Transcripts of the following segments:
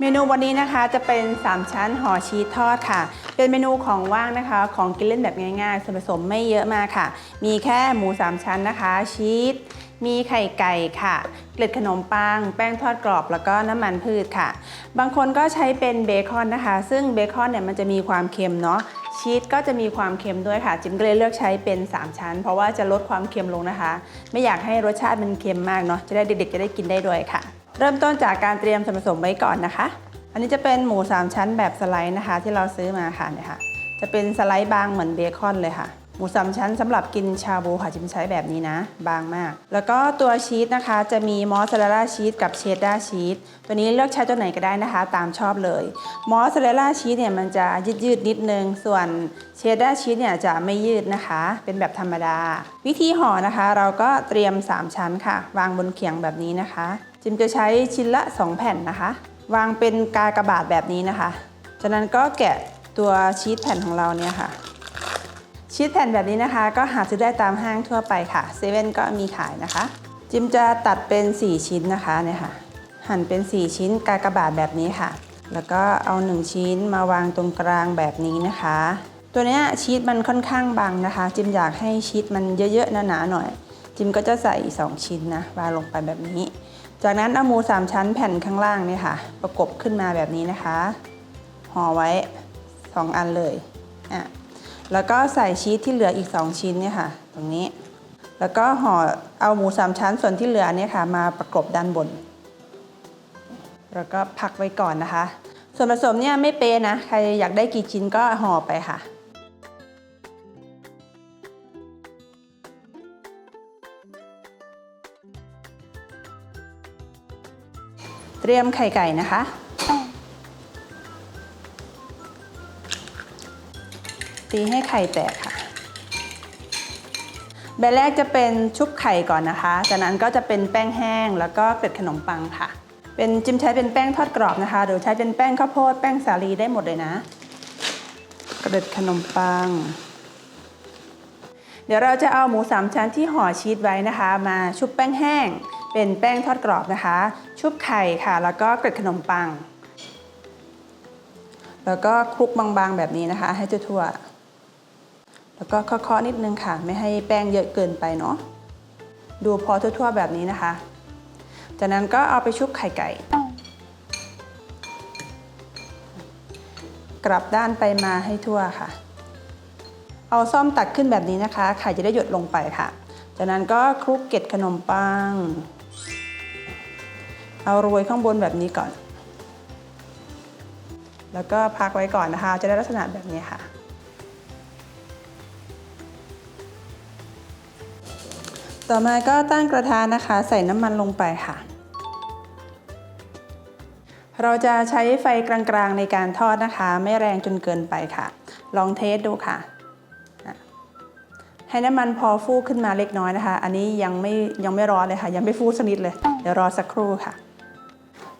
เมนูวันนี้นะคะจะเป็น 3 ชั้นห่อชีสทอดค่ะ เป็นเมนูของว่างนะคะ ของกินเล่นแบบง่ายๆส่วนผสมไม่เยอะมากค่ะ มีแค่หมู 3 ชั้นนะคะ ชีสมีไข่ไก่ค่ะ เกล็ดขนมปัง แป้งทอดกรอบ แล้วก็น้ำมันพืชค่ะ บางคนก็ใช้เป็นเบคอนนะคะ ซึ่งเบคอนเนี่ยมันจะมีความเค็มเนาะชีสก็จะมีความเค็มด้วยค่ะ จิมก็เลยเลือกใช้เป็น 3 ชั้น เพราะว่าจะลดความเค็มลงนะคะ ไม่อยากให้รสชาติมันเค็มมากเนาะจะได้เด็กๆจะได้กินได้ด้วยค่ะ เริ่มต้นจากการเตรียมส่วนผสมไว้ก่อนนะคะ อันนี้จะเป็นหมู 3 ชั้นแบบสไลด์นะคะ ที่เราซื้อมาค่ะเนี่ยค่ะจะเป็นสไลด์บางเหมือนเบคอนเลยค่ะ หมูสามชั้นสำหรับกินชาบูค่ะจิมใช้แบบนี้นะ บางมาก แล้วก็ตัวชีสนะคะ จะมีมอสซาเรลล่าชีสกับเชดดาร์ชีสตัวนี้เลือกใช้ตัวไหนก็ได้นะคะ ตามชอบเลย มอสซาเรลล่าชีสเนี่ยมันจะยืดยืดๆนิดนึง ส่วนเชดดาร์ชีสเนี่ยจะไม่ยืดนะคะ เป็นแบบธรรมดา วิธีห่อนะคะ เราก็เตรียม 3 ชั้นค่ะ วางบนเขียงแบบนี้นะคะ จิมจะใช้ชิ้นละ 2 แผ่นนะคะ วางเป็นกากระบาทแบบนี้นะคะ จากนั้นก็แกะตัวชีสแผ่นของเราเนี่ยค่ะ ชีสแผ่นแบบนี้นะคะ ก็หาซื้อได้ตามห้างทั่วไปค่ะเซเว่นก็มีขายนะคะ จิมจะตัดเป็น 4 ชิ้นนะคะเนี่ยค่ะ หั่นเป็น 4 ชิ้นกากระบาทแบบนี้ค่ะ แล้วก็เอา 1 ชิ้นมาวางตรงกลางแบบนี้นะคะ ตัวเนี้ยชีสมันค่อนข้างบางนะคะ จิมอยากให้ชีสมันเยอะๆหนาๆหน่อย จิมก็จะใส่ 2 ชิ้นนะวางลงไปแบบนี้ จากนั้นเอาหมู3ชั้นแผ่นข้างล่างเนี่ยค่ะ ประกบขึ้นมาแบบนี้นะคะ ห่อไว้ 2 อันเลยอะแล้วก็ใส่ชีสที่เหลืออีก 2 ชิ้นเนี่ยค่ะ ตรงนี้ แล้วก็ห่อเอาหมู3ชั้นส่วนที่เหลือเนี่ยค่ะ มาประกบด้านบน แล้วก็พักไว้ก่อนนะคะ ส่วนผสมเนี่ยไม่เป๊ะนะ ใครอยากได้กี่ชิ้นก็ห่อไปค่ะ รียมไข่ไก่นะคะ ตีให้ไข่แตกค่ะแบบแรกจะเป็นชุบไข่ก่อนนะคะ จากนั้นก็จะเป็นแป้งแห้งแล้วก็เกล็ดขนมปังค่ะ เป็นจิมใช้เป็นแป้งทอดกรอบนะคะหรือใช้เป็นแป้งข้าวโพดแป้งสาลีได้หมดเลยนะ เกล็ดขนมปัง เดี๋ยวเราจะเอาหมูสามชั้นที่ห่อชีสไว้นะคะ มาชุบแป้งแห้ง เป็นแป้งทอดกรอบนะคะ ชุบไข่ค่ะ แล้วก็เกล็ดขนมปัง แล้วก็คลุกบางๆแบบนี้นะคะ ให้ทั่วๆแล้วก็เคาะๆนิดนึงค่ะ ไม่ให้แป้งเยอะเกินไปเนาะดูพอทั่วๆแบบนี้นะคะ จากนั้นก็เอาไปชุบไข่ไก่ กลับด้านไปมาให้ทั่วค่ะ เอาซ่อมตักขึ้นแบบนี้นะคะ ไข่จะได้หยดลงไปค่ะ จากนั้นก็คลุกเกล็ดขนมปัง เอาโรยข้างบนแบบนี้ก่อน แล้วก็พักไว้ก่อนนะคะ จะได้ลักษณะแบบนี้ค่ะ ต่อมาก็ตั้งกระทะนะคะ ใส่น้ำมันลงไปค่ะ เราจะใช้ไฟกลางๆในการทอดนะคะ ไม่แรงจนเกินไปค่ะ ลองเทสดูค่ะให้น้ำมันพอฟูขึ้นมาเล็กน้อยนะคะ อันนี้ยังไม่ยังไม่ร้อนเลยค่ะ ยังไม่ฟูสกนิดเลย เดี๋ยวรอสักครู่ค่ะ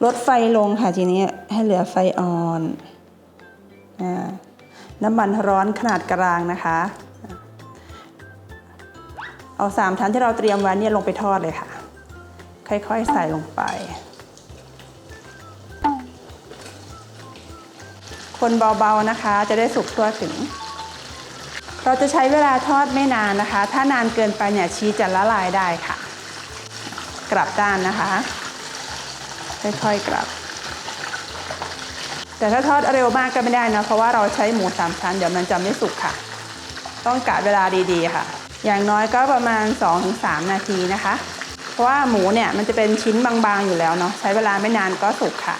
ลดไฟลงค่ะทีนี้ให้เหลือไฟอ่อนน้ำมันร้อนขนาดกลางนะคะ เอาสามชั้นที่เราเตรียมไว้เนี่ยลงไปทอดเลยค่ะ ค่อยๆใส่ลงไป คนเบาๆนะคะจะได้สุกทั่วถึง เราจะใช้เวลาทอดไม่นานนะคะ ถ้านานเกินไปเนี่ยชีสจะละลายได้ค่ะ กลับด้านนะคะ ค่อยๆกลับ แต่ถ้าทอดเร็วมากก็ไม่ได้นะ เพราะว่าเราใช้หมูสามชั้นเดี๋ยวมันจะไม่สุกค่ะ ต้องกะเวลาดีๆค่ะ อย่างน้อยก็ประมาณ 2-3 นาทีนะคะ เพราะว่าหมูเนี่ยมันจะเป็นชิ้นบางๆอยู่แล้วเนาะใช้เวลาไม่นานก็สุกค่ะ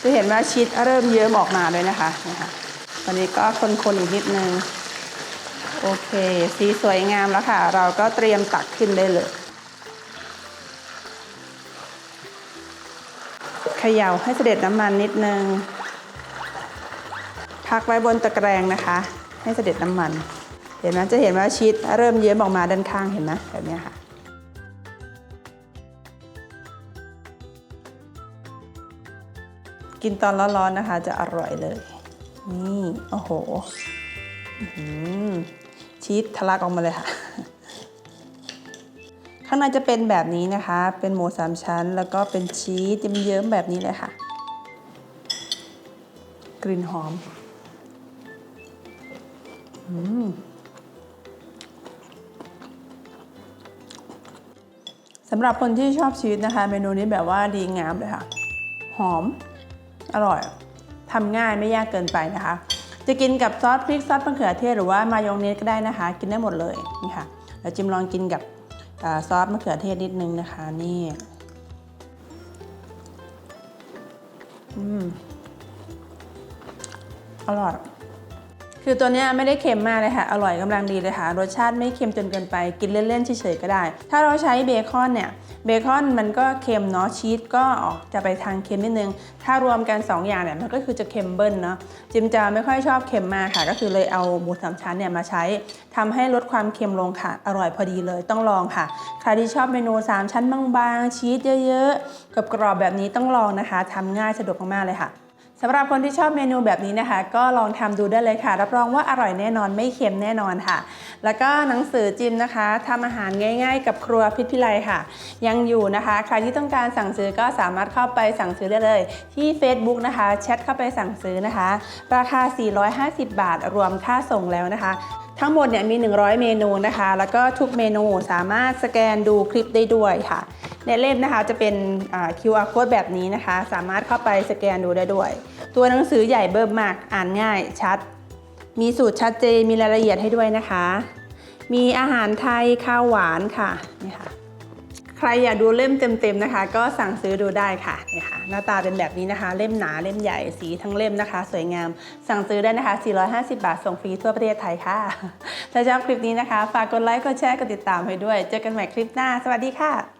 จะเห็นว่าชีสเริ่มเยิ้มออกมาเลยนะคะนะคะตอนนี้ก็คนๆอีกนิดนึงโอเค สีสวยงามแล้วค่ะ เราก็เตรียมตักขึ้นได้เลย ขย่าให้เสด็จน้ำมันนิดนึง พักไว้บนตะแกรงนะคะ ให้เสด็จน้ำมัน เห็นไหมจะเห็นว่าชีสเริ่มเยิ้มออกมาด้านข้างเห็นไหมแบบนี้ค่ะกินตอนร้อนๆนะคะ จะอร่อยเลย นี่ โอ้โหชีสทะลักออกมาเลยค่ะางในจะเป็นแบบนี้นะคะ เป็นหมูสามชั้น แล้วก็เป็นชีสเยิ้มๆแบบนี้เลยค่ะ กลิ่นหอมอืมสำหรับคนที่ชอบชีสนะคะ เมนูนี้แบบว่าดีงามเลยค่ะ หอม อร่อยทำง่ายไม่ยากเกินไปนะคะ จะกินกับซอสพริกซอสมะเขือเทศหรือว่ามายองเนสก็ได้นะคะ กินได้หมดเลยนี่ค่ะ แล้วจิมลองกินกับ ซอสมะเขือเทศนิดนึงนะคะนี่อืมอร่อย คือตัวนี้ไม่ได้เค็มมากเลยค่ะ อร่อยกำลังดีเลยค่ะ รสชาติไม่เค็มจนเกินไป กินเล่นๆเฉยๆก็ได้ ถ้าเราใช้เบคอนเนี่ย เบคอนมันก็เค็มเนาะ ชีสก็ออกจะไปทางเค็มนิดนึง ถ้ารวมกัน 2 อย่างเนี่ยมันก็คือจะเค็มเบิ้ลเนาะ จิมจะไม่ค่อยชอบเค็มมากค่ะ ก็คือเลยเอาหมูสามชั้นเนี่ยมาใช้ทำให้ลดความเค็มลงค่ะ อร่อยพอดีเลยต้องลองค่ะ ใครที่ชอบเมนู 3 ชั้นบางๆ ชีสเยอะๆกับกรอบๆแบบนี้ต้องลองนะคะทำง่ายสะดวกมากๆเลยค่ะ สำหรับคนที่ชอบเมนูแบบนี้นะคะ ก็ลองทำดูได้เลยค่ะ รับรองว่าอร่อยแน่นอนไม่เค็มแน่นอนค่ะ แล้วก็หนังสือจิมนะคะทำอาหารง่าย ๆ กับครัวพิพิไลค่ะ ยังอยู่นะคะ ใครที่ต้องการสั่งซื้อก็สามารถเข้าไปสั่งซื้อได้เลย ที่ Facebook นะคะแชทเข้าไปสั่งซื้อนะคะ ราคา 450 บาท รวมค่าส่งแล้วนะคะ ทั้งหมดเนี่ยมี 100 เมนูนะคะ แล้วก็ทุกเมนูสามารถสแกนดูคลิปได้ด้วยค่ะ ในเล่มนะคะจะเป็น QR code แบบนี้นะคะ สามารถเข้าไปสแกนดูได้ด้วย ตัวหนังสือใหญ่เบิ่มมากอ่านง่ายชัด มีสูตรชัดเจนมีรายละเอียดให้ด้วยนะคะ มีอาหารไทยข้าวหวานค่ะนี่ค่ะ รอยากดูเล่มเต็มๆนะคะ ก็สั่งซื้อดูได้ค่ะนี่ค่ะหน้าตาเป็นแบบนี้นะคะ เล่มหนาเล่มใหญ่สีทั้งเล่มนะคะ สวยงาม สั่งซื้อได้นะคะ 450 บาทส่งฟรีทั่วประเทศไทยค่ะ ถ้าชอบคลิปนี้นะคะ ฝากกดไลค์กดแชร์กดติดตามให้ด้วย เจอกันใหม่คลิปหน้า สวัสดีค่ะ